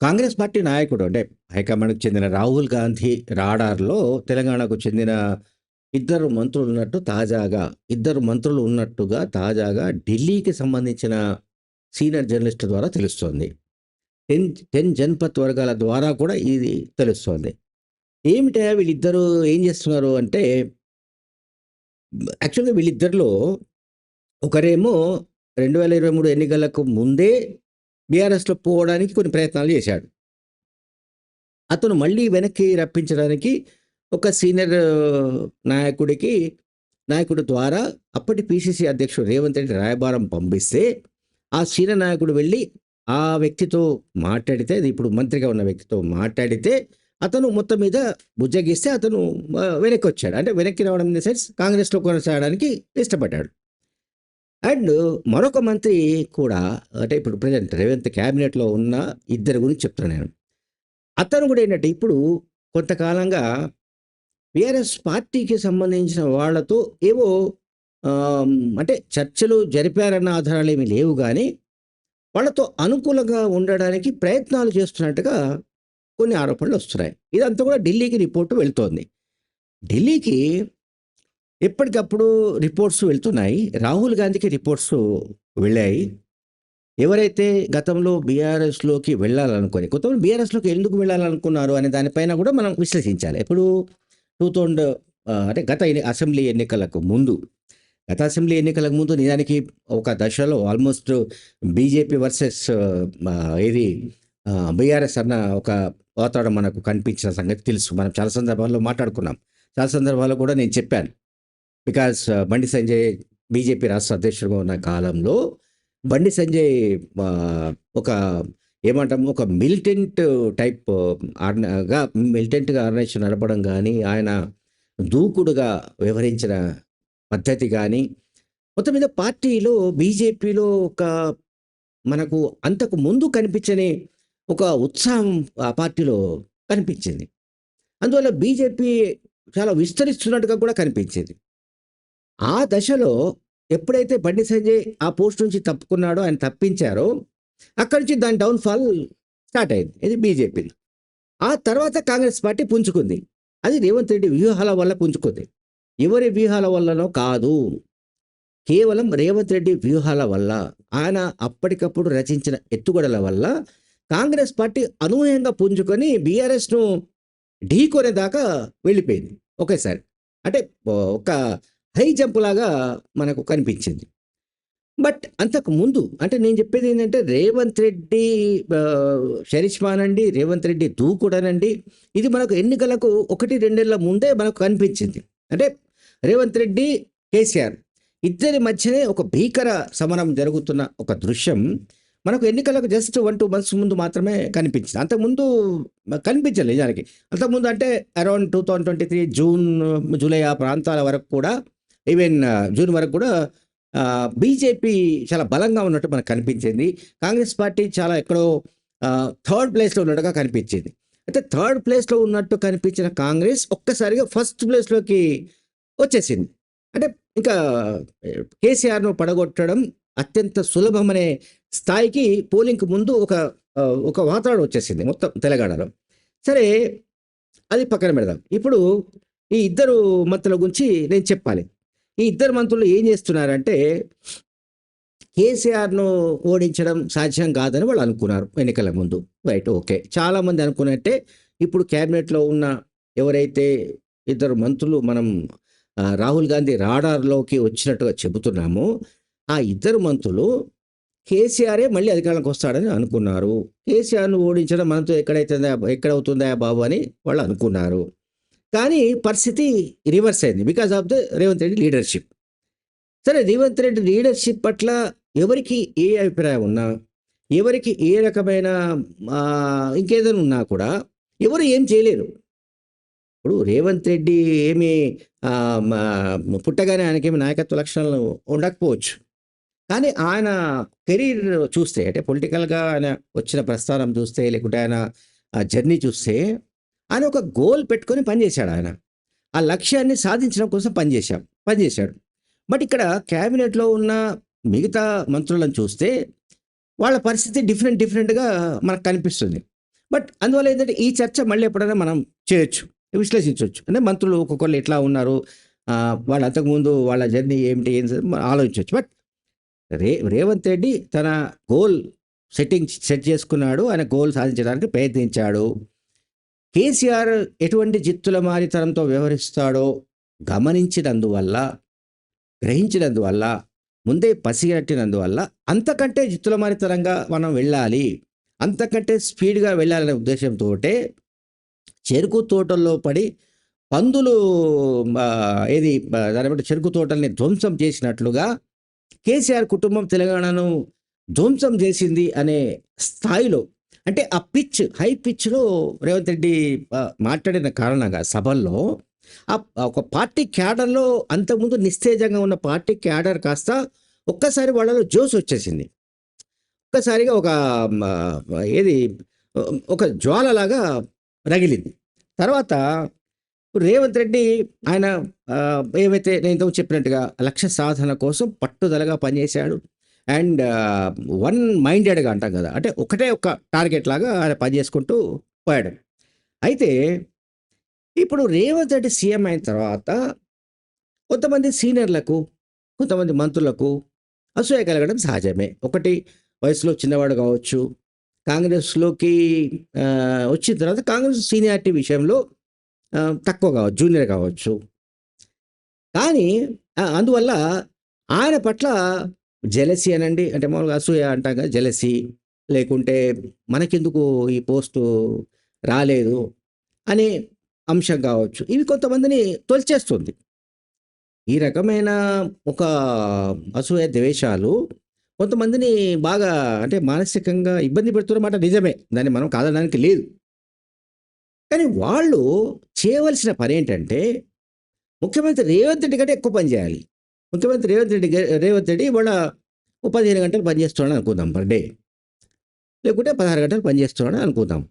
Congress party నాయకుడు అంటే హైకమాండ్‌కి చెందిన రాహుల్ గాంధీ రాడార్‌లో తెలంగాణకు చెందిన ఇద్దరు మంత్రులు ఉన్నట్టు తాజాగా ఇద్దరు మంత్రులు ఉన్నట్టుగా తాజాగా ఢిల్లీకి సంబంధించిన సీనియర్ జర్నలిస్ట్ ద్వారా తెలుస్తోంది. టెన్ టెన్ జన్పత్ వర్గాల ద్వారా కూడా ఇది తెలుస్తోంది. ఏమిటా వీళ్ళిద్దరూ ఏం చేస్తున్నారు అంటే యాక్చువల్‌గా వీళ్ళిద్దరిలో ఒకరేమో 2023 ఎన్నికలకు ముందే బీఆర్ఎస్‌లో పోవడానికి కొన్ని ప్రయత్నాలు చేశాడు. అతను మళ్ళీ వెనక్కి రప్పించడానికి ఒక సీనియర్ నాయకుడికి నాయకుడి ద్వారా అప్పటి పీసీసీ అధ్యక్షుడు రేవంత్ రెడ్డి రాయబారం పంపిస్తే, ఆ సీనియర్ నాయకుడు వెళ్ళి ఆ వ్యక్తితో మాట్లాడితే అది ఇప్పుడు మంత్రిగా ఉన్న వ్యక్తితో మాట్లాడితే, అతను మొత్తం మీద బుజ్జగిస్తే అతను వెనక్కి వచ్చాడు అంటే వెనక్కి రావడం ఇన్ ద సెన్స్ కాంగ్రెస్‌లో కొనసాగడానికి ఇష్టపడ్డాడు. అండ్ మరొక మంత్రి కూడా అంటే ఇప్పుడు ప్రజెంట్ రేవంత్ క్యాబినెట్‌లో ఉన్న ఇద్దరి గురించి చెప్తాను నేను. అతను కూడా ఏంటంటే ఇప్పుడు కొంతకాలంగా బీఆర్ఎస్ పార్టీకి సంబంధించిన వాళ్ళతో ఏవో అంటే చర్చలు జరిపారన్న ఆధారాలు ఏమీ లేవు కానీ వాళ్ళతో అనుకూలంగా ఉండడానికి ప్రయత్నాలు చేస్తున్నట్టుగా కొన్ని ఆరోపణలు వస్తున్నాయి. ఇదంతా కూడా ఢిల్లీకి రిపోర్ట్ వెళ్తోంది. ఢిల్లీకి ఎప్పటికప్పుడు రిపోర్ట్స్ వెళ్తున్నాయి. రాహుల్ గాంధీకి రిపోర్ట్స్ వెళ్ళాయి. ఎవరైతే గతంలో బీఆర్ఎస్‌లోకి వెళ్ళాలనుకుని కొంతమంది బీఆర్ఎస్‌లోకి ఎందుకు వెళ్ళాలనుకున్నారు అనే దానిపైన కూడా మనం విశ్లేషించాలి. ఇప్పుడు టూ థౌండ్ అంటే గత అసెంబ్లీ ఎన్నికలకు ముందు, గత అసెంబ్లీ ఎన్నికలకు ముందు నిజానికి ఒక దశలో ఆల్మోస్ట్ బీజేపీ వర్సెస్ ఇది ఏది బీఆర్ఎస్ అన్న ఒక వాతావరణం మనకు కనిపించిన సంగతి తెలుసు. మనం చాలా సందర్భాల్లో మాట్లాడుకున్నాం. చాలా సందర్భాల్లో కూడా నేను చెప్పాను. Because uh, Bandi Sanjay BJP రాష్ట్ర అధ్యక్షుడిగా ఉన్న కాలంలో బండి సంజయ్ ఒక ఏమంటాము ఒక మిలిటెంట్ టైప్ ఆర్గా మిలిటెంట్‌గా ఆర్గనైజేషన్ నడపడం కానీ ఆయన దూకుడుగా వ్యవహరించిన పద్ధతి కానీ మొత్తం మీద పార్టీలో బీజేపీలో ఒక మనకు అంతకు ముందు కనిపించని ఒక ఉత్సాహం ఆ పార్టీలో కనిపించింది. అందువల్ల బీజేపీ చాలా విస్తరిస్తున్నట్టుగా కూడా కనిపించింది. ఆ దశలో ఎప్పుడైతే బండి సంజయ్ ఆ పోస్ట్ నుంచి తప్పుకున్నాడో, ఆయన తప్పించారో, అక్కడి నుంచి దాని డౌన్‌ఫాల్ స్టార్ట్ అయింది. ఇది బీజేపీ ఆ తర్వాత కాంగ్రెస్ పార్టీ పుంజుకుంది. అది రేవంత్ రెడ్డి వ్యూహాల వల్ల పుంజుకుంది. ఎవరి వ్యూహాల వల్లనో కాదు. కేవలం రేవంత్ రెడ్డి వ్యూహాల వల్ల, ఆయన అప్పటికప్పుడు రచించిన ఎత్తుగడల వల్ల కాంగ్రెస్ పార్టీ అనూహ్యంగా పుంజుకొని బీఆర్ఎస్‌ను ఢీకొనేదాకా వెళ్ళిపోయింది ఒకేసారి. అంటే ఒక హై జంప్ లాగా మనకు కనిపించింది. బట్ అంతకు ముందు అంటే నేను చెప్పేది ఏంటంటే రేవంత్ రెడ్డి శరీష్మానండి రేవంత్ రెడ్డి దూకుడనండి, ఇది మనకు ఎన్నికలకు ఒకటి రెండేళ్ళ ముందే మనకు కనిపించింది. అంటే రేవంత్ రెడ్డి, కేసీఆర్ ఇద్దరి మధ్యనే ఒక భీకర సమరం జరుగుతున్న ఒక దృశ్యం మనకు ఎన్నికలకు జస్ట్ 1, 2 మంత్స్ ముందు మాత్రమే కనిపించింది. అంతకుముందు కనిపించలేదు నిజానికి. అంతకుముందు అంటే అరౌండ్ 2023 జూన్, జూలై ఆ ప్రాంతాల వరకు కూడా ఈవెన్ జూన్ వరకు కూడా బీజేపీ చాలా బలంగా ఉన్నట్టు మనకు కనిపించింది. కాంగ్రెస్ పార్టీ చాలా ఎక్కడో థర్డ్ ప్లేస్‌లో ఉన్నట్టుగా కనిపించింది. అయితే థర్డ్ ప్లేస్‌లో ఉన్నట్టు కనిపించిన కాంగ్రెస్ ఒక్కసారిగా ఫస్ట్ ప్లేస్‌లోకి వచ్చేసింది. అంటే ఇంకా కేసీఆర్‌ను పడగొట్టడం అత్యంత సులభమనే స్థాయికి పోలింగ్‌కి ముందు ఒక ఒక వాతావరణం వచ్చేసింది మొత్తం తెలంగాణలో. సరే అది పక్కన పెడదాం. ఇప్పుడు ఈ ఇద్దరు మంత్రుల గురించి నేను చెప్పాలి. ఈ ఇద్దరు మంత్రులు ఏం చేస్తున్నారంటే కేసీఆర్‌ను ఓడించడం సాధ్యం కాదని వాళ్ళు అనుకున్నారు ఎన్నికల ముందు. Right okay. చాలామంది అనుకున్నట్టే ఇప్పుడు క్యాబినెట్‌లో ఉన్న ఎవరైతే ఇద్దరు మంత్రులు మనం రాహుల్ గాంధీ రాడార్‌లోకి వచ్చినట్టుగా చెబుతున్నామో, ఆ ఇద్దరు మంత్రులు కేసీఆరే మళ్ళీ అధికారంలోకి వస్తాడని అనుకున్నారు. కేసీఆర్‌ను ఓడించడం మనతో ఎక్కడైతుందా ఎక్కడవుతుందా బాబు అని వాళ్ళు అనుకున్నారు. కానీ పరిస్థితి రివర్స్ అయింది. Because of the Revanth Reddy leadership. సరే రేవంత్ రెడ్డి లీడర్‌షిప్ పట్ల ఎవరికి ఏ అభిప్రాయం ఉన్నా, ఎవరికి ఏ రకమైన ఇంకేదైనా ఉన్నా కూడా ఎవరు ఏం చేయలేరు. ఇప్పుడు రేవంత్ రెడ్డి ఏమి పుట్టగానే ఆయనకి పుట్టగానే ఆయనకేమి నాయకత్వ లక్షణాలు ఉండకపోవచ్చు. కానీ ఆయన కెరీర్ చూస్తే అంటే పొలిటికల్‌గా ఆయన వచ్చిన ప్రస్థానం చూస్తే లేకుంటే ఆయన ఆ జర్నీ చూస్తే ఆయన ఒక గోల్ పెట్టుకొని పనిచేశాడు ఆయన. ఆ లక్ష్యాన్ని సాధించడం కోసం పనిచేశాం పనిచేశాడు. బట్ ఇక్కడ క్యాబినెట్‌లో ఉన్న మిగతా మంత్రులను చూస్తే వాళ్ళ పరిస్థితి డిఫరెంట్ డిఫరెంట్‌గా మనకు కనిపిస్తుంది. బట్ అందువల్ల ఏంటంటే ఈ చర్చ మళ్ళీ ఎప్పుడైనా మనం చేయొచ్చు విశ్లేషించవచ్చు అంటే మంత్రులు ఒక్కొక్కరు ఎట్లా ఉన్నారు వాళ్ళు అంతకుముందు వాళ్ళ జర్నీ ఏమిటి ఏం ఆలోచించవచ్చు బట్ రే రేవంత్ రెడ్డి తన గోల్ సెట్టింగ్ సెట్ చేసుకున్నాడు ఆయన గోల్ సాధించడానికి ప్రయత్నించాడు కేసీఆర్ ఎటువంటి జిత్తుల మారితనంతో వ్యవహరిస్తాడో గమనించినందువల్ల గ్రహించినందువల్ల ముందే పసిగట్టినందువల్ల అంతకంటే జిత్తుల మారితనంగా మనం వెళ్ళాలి అంతకంటే స్పీడ్గా వెళ్ళాలనే ఉద్దేశంతో చెరుకు తోటల్లో పడి పందులు ఏది ఆ, దాని బట్టి చెరుకు తోటల్ని ధ్వంసం చేసినట్లుగా కేసీఆర్ కుటుంబం తెలంగాణను ధ్వంసం చేసింది అనే స్థాయిలో అంటే ఆ పిచ్ హై పిచ్లో రేవంత్ రెడ్డి మాట్లాడిన కారణంగా సభల్లో ఆ ఒక పార్టీ క్యాడర్లో అంతకుముందు నిస్తేజంగా ఉన్న పార్టీ క్యాడర్ కాస్త ఒక్కసారి వాళ్ళలో జోస్ వచ్చేసింది. ఒక్కసారిగా ఒక ఏది ఒక జ్వాలలాగా రగిలింది. తర్వాత రేవంత్ రెడ్డి ఆయన ఏమైతే ఏవైతే నేను చెప్పినట్టుగా లక్ష్య సాధన కోసం పట్టుదలగా పనిచేశాడు. అండ్ వన్ మైండెడ్గా అంటాం కదా అంటే ఒకటే ఒక టార్గెట్ లాగా ఆయన పనిచేసుకుంటూ పోయాడు. అయితే ఇప్పుడు రేవంత్ రెడ్డి సీఎం అయిన తర్వాత కొంతమంది సీనియర్లకు కొంతమంది మంత్రులకు అసూయ కలగడం సహజమే. ఒకటి వయసులో చిన్నవాడు కావచ్చు కాంగ్రెస్లోకి వచ్చిన తర్వాత కాంగ్రెస్ సీనియారిటీ విషయంలో తక్కువ కావచ్చు జూనియర్ కావచ్చు. కానీ అందువల్ల ఆయన పట్ల జెలసీ అనండి. అంటే మామూలుగా అసూయ అంటాం కదా జెలసీ. లేకుంటే మనకెందుకు ఈ పోస్టు రాలేదు అనే అంశం కావచ్చు. ఇవి కొంతమందిని తొలిచేస్తుంది. ఈ రకమైన ఒక అసూయ ద్వేషాలు కొంతమందిని బాగా అంటే మానసికంగా ఇబ్బంది పెడుతున్నమాట నిజమే. దాన్ని మనం కాదనడానికి లేదు. కానీ వాళ్ళు చేయవలసిన పని ఏంటంటే ముఖ్యమంత్రి రేవంత్ రెడ్డి కంటే ఎక్కువ పని చేయాలి. ముఖ్యమంత్రి రేవంత్ రెడ్డి రేవంత్ రెడ్డి ఇవాళ పదిహేను గంటలు పని అనుకుందాం పర్ డే. లేకుంటే పదహారు గంటలు పని అనుకుందాం.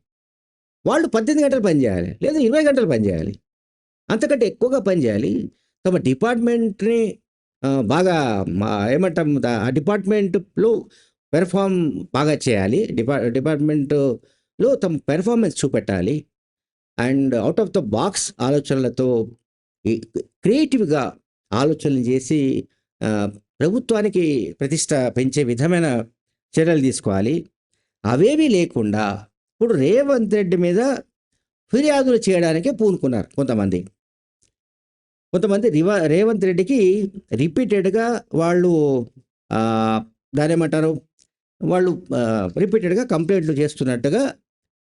వాళ్ళు పద్దెనిమిది గంటలు పనిచేయాలి లేదా ఇరవై గంటలు పని చేయాలి. అంతకంటే ఎక్కువగా పని చేయాలి. తమ డిపార్ట్మెంట్ని బాగా ఏమంటాం ఆ డిపార్ట్మెంట్లో పెర్ఫామ్ బాగా చేయాలి. డిపా డిపార్ట్మెంట్లో తమ పెర్ఫార్మెన్స్ చూపెట్టాలి. And out of the box ఆలోచనలతో క్రియేటివ్గా ఆలోచనలు చేసి ప్రభుత్వానికి ప్రతిష్ట పెంచే విధమైన చర్యలు తీసుకోవాలి. అవేమీ లేకుండా ఇప్పుడు రేవంత్ రెడ్డి మీద ఫిర్యాదులు చేయడానికే పూనుకున్నారు కొంతమంది. కొంతమంది రివా రేవంత్ రెడ్డికి రిపీటెడ్గా వాళ్ళు దాని ఏమంటారు? వాళ్ళు రిపీటెడ్గా కంప్లైంట్లు చేస్తున్నట్టుగా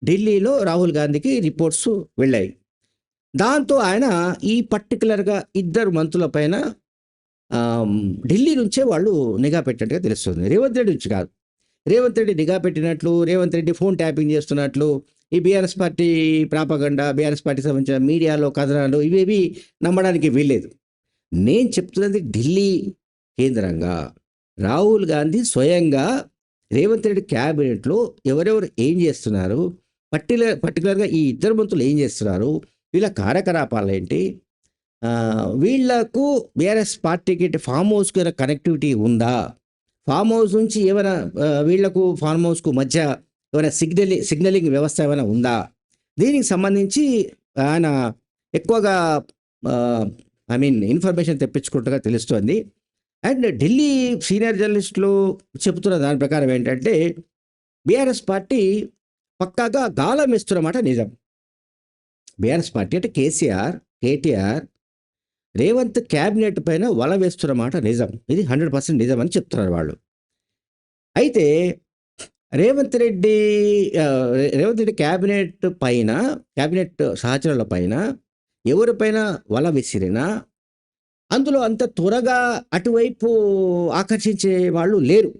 ఢిల్లీలో రాహుల్ గాంధీకి రిపోర్ట్స్ వెళ్ళాయి. దాంతో ఆయన ఈ పర్టికులర్గా ఇద్దరు మంత్రుల పైన ఢిల్లీ నుంచే వాళ్ళు నిఘా పెట్టినట్టుగా తెలుస్తుంది. రేవంత్ రెడ్డి నుంచి కాదు. రేవంత్ రెడ్డి నిఘా పెట్టినట్లు రేవంత్ రెడ్డి ఫోన్ ట్యాపింగ్ చేస్తున్నట్లు ఈ బీఆర్ఎస్ పార్టీ ప్రాపగండ బీఆర్ఎస్ పార్టీకి సంబంధించిన మీడియాలో కథనాలు ఇవేవి నమ్మడానికి వీల్లేదు. నేను చెప్తున్నది ఢిల్లీ కేంద్రంగా రాహుల్ గాంధీ స్వయంగా రేవంత్ రెడ్డి క్యాబినెట్లో ఎవరెవరు ఏం చేస్తున్నారు పర్టికులర్ పర్టికులర్గా ఈ ఇద్దరు మంత్రులు ఏం చేస్తున్నారు వీళ్ళ కార్యకలాపాలు ఏంటి? వీళ్ళకు వీళ్ళకు బీఆర్ఎస్ పార్టీకి ఫామ్ హౌస్కి కనెక్టివిటీ ఉందా? ఫామ్ హౌస్ నుంచి ఏమైనా వీళ్ళకు ఫామ్ హౌస్కు మధ్య ఏమైనా సిగ్నలి సిగ్నలింగ్ వ్యవస్థ ఏమైనా ఉందా? దీనికి సంబంధించి ఆయన ఎక్కువగా ఐ మీన్ ఇన్ఫర్మేషన్ తెప్పించుకుంటుగా తెలుస్తోంది. అండ్ ఢిల్లీ సీనియర్ జర్నలిస్టులు చెబుతున్న దాని ప్రకారం ఏంటంటే బీఆర్ఎస్ పార్టీ పక్కాగా గాలం ఇస్తున్నమాట నిజం. బీఆర్ఎస్ పార్టీ అంటే కేసీఆర్ కేటీఆర్ రేవంత్ క్యాబినెట్ పైన వల వేస్తున్నమాట నిజం. ఇది హండ్రెడ్ పర్సెంట్ నిజం అని చెప్తున్నారు వాళ్ళు. అయితే రేవంత్ రెడ్డి రేవంత్ రెడ్డి క్యాబినెట్ పైన క్యాబినెట్ సహచరుల పైన ఎవరిపైన వల విసిరినా అందులో అంత త్వరగా అటువైపు ఆకర్షించే వాళ్ళు లేరు.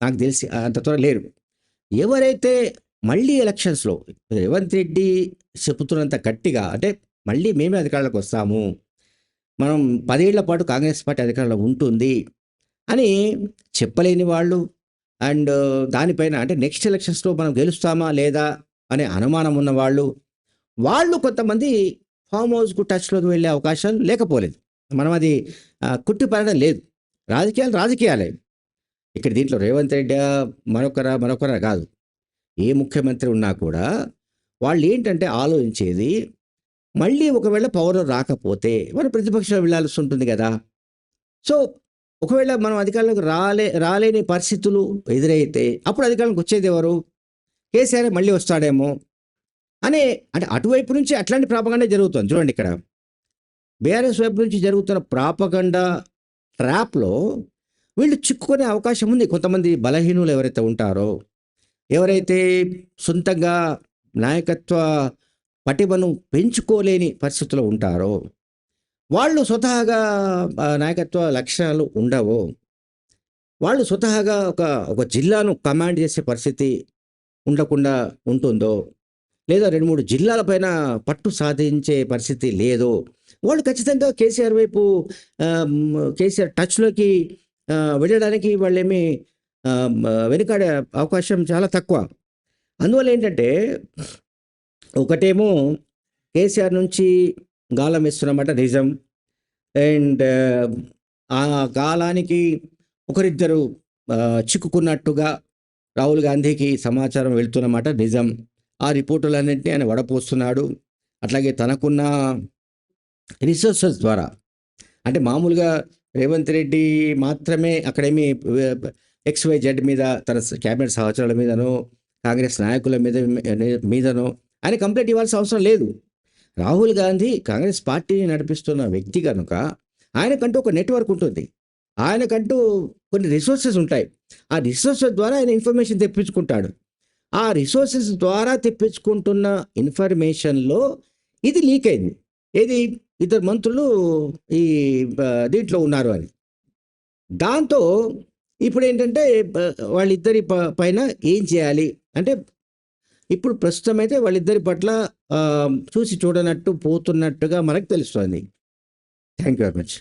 నాకు తెలిసి అంత త్వర లేరు. ఎవరైతే మళ్ళీ ఎలక్షన్స్లో రేవంత్ రెడ్డి చెబుతున్నంత గట్టిగా అంటే మళ్ళీ మేమే అధికారంలోకి వస్తాము మనం పదేళ్ళ పాటు కాంగ్రెస్ పార్టీ అధికారంలో ఉంటుంది అని చెప్పలేని వాళ్ళు అండ్ దానిపైన అంటే నెక్స్ట్ ఎలక్షన్స్లో మనం గెలుస్తామా లేదా అనే అనుమానం ఉన్న వాళ్ళు వాళ్ళు కొంతమంది ఫామ్ హౌస్కు టచ్లోకి వెళ్ళే అవకాశం లేకపోలేదు. మనం అది కుట్టిపడడం లేదు. రాజకీయాలు రాజకీయాలే. ఇక్కడ దీంట్లో రేవంత్ రెడ్డి మరొకరా మరొకరా కాదు. ఏ ముఖ్యమంత్రి ఉన్నా కూడా వాళ్ళు ఏంటంటే ఆలోచించేది మళ్ళీ ఒకవేళ పవర్ రాకపోతే మనం ప్రతిపక్షంలో వెళ్ళాల్సి ఉంటుంది కదా! సో, ఒకవేళ మనం అధికారంలోకి రాలే రాలేని పరిస్థితులు ఎదురైతే అప్పుడు అధికారంలోకి వచ్చేదెవరు? కేసీఆర్ మళ్ళీ వస్తాడేమో అనే అంటే అటువైపు నుంచి అట్లాంటి ప్రాపగండ జరుగుతుంది చూడండి ఇక్కడ. బీఆర్ఎస్ వైపు నుంచి జరుగుతున్న ప్రాపగండ ట్రాప్‌లో వీళ్ళు చిక్కుకునే అవకాశం ఉంది. కొంతమంది బలహీనులు ఎవరైతే ఉంటారో, ఎవరైతే సొంతంగా నాయకత్వ పటిమను పెంచుకోలేని పరిస్థితులు ఉంటారో, వాళ్ళు స్వతహాగా నాయకత్వ లక్షణాలు ఉండవు వాళ్ళు స్వతహాగా ఒక ఒక జిల్లాను కమాండ్ చేసే పరిస్థితి ఉండకుండా ఉంటుందో, లేదా రెండు మూడు జిల్లాలపైన పట్టు సాధించే పరిస్థితి లేదో, వాళ్ళు ఖచ్చితంగా కేసీఆర్ వైపు కేసీఆర్ టచ్‌లోకి వెళ్ళడానికి వాళ్ళేమి వెనుకాడే అవకాశం చాలా తక్కువ. అందువల్ల ఏంటంటే ఒకటేమో కేసీఆర్ నుంచి గాలం వేస్తున్నమాట నిజం. అండ్ ఆ గాలానికి ఒకరిద్దరు చిక్కుకున్నట్టుగా రాహుల్ గాంధీకి సమాచారం వెళ్తున్నమాట నిజం. ఆ రిపోర్టులన్నింటినీ ఆయన వడపోస్తున్నాడు. అట్లాగే తనకున్న రిసోర్సెస్ ద్వారా అంటే మామూలుగా రేవంత్ రెడ్డి మాత్రమే అక్కడేమి X Y X, Y, Z మీద తన క్యాబినెట్ సహచరుల మీదనో, కాంగ్రెస్ నాయకుల మీద మీదనో ఆయన కంప్లైంట్ ఇవ్వాల్సిన అవసరం లేదు. రాహుల్ గాంధీ కాంగ్రెస్ పార్టీని నడిపిస్తున్న వ్యక్తి కనుక ఆయనకంటూ ఒక నెట్‌వర్క్ ఉంటుంది. ఆయనకంటూ కొన్ని రిసోర్సెస్ ఉంటాయి. ఆ రిసోర్సెస్ ద్వారా ఆయన ఇన్ఫర్మేషన్ తెప్పించుకుంటాడు. ఆ రిసోర్సెస్ ద్వారా తెప్పించుకుంటున్న ఇన్ఫర్మేషన్‌లో ఇది లీక్ అయింది. ఏది? ఇద్దరు మంత్రులు ఈ దీంట్లో ఉన్నారు అని. దాంతో ఇప్పుడు ఏంటంటే వాళ్ళిద్దరి ప పైన ఏం చేయాలి? అంటే ఇప్పుడు ప్రస్తుతం అయితే వాళ్ళిద్దరి పట్ల చూసి చూడనట్టు పోతున్నట్టుగా మనకు తెలుస్తుంది థ్యాంక్ యూ వెరీ మచ్.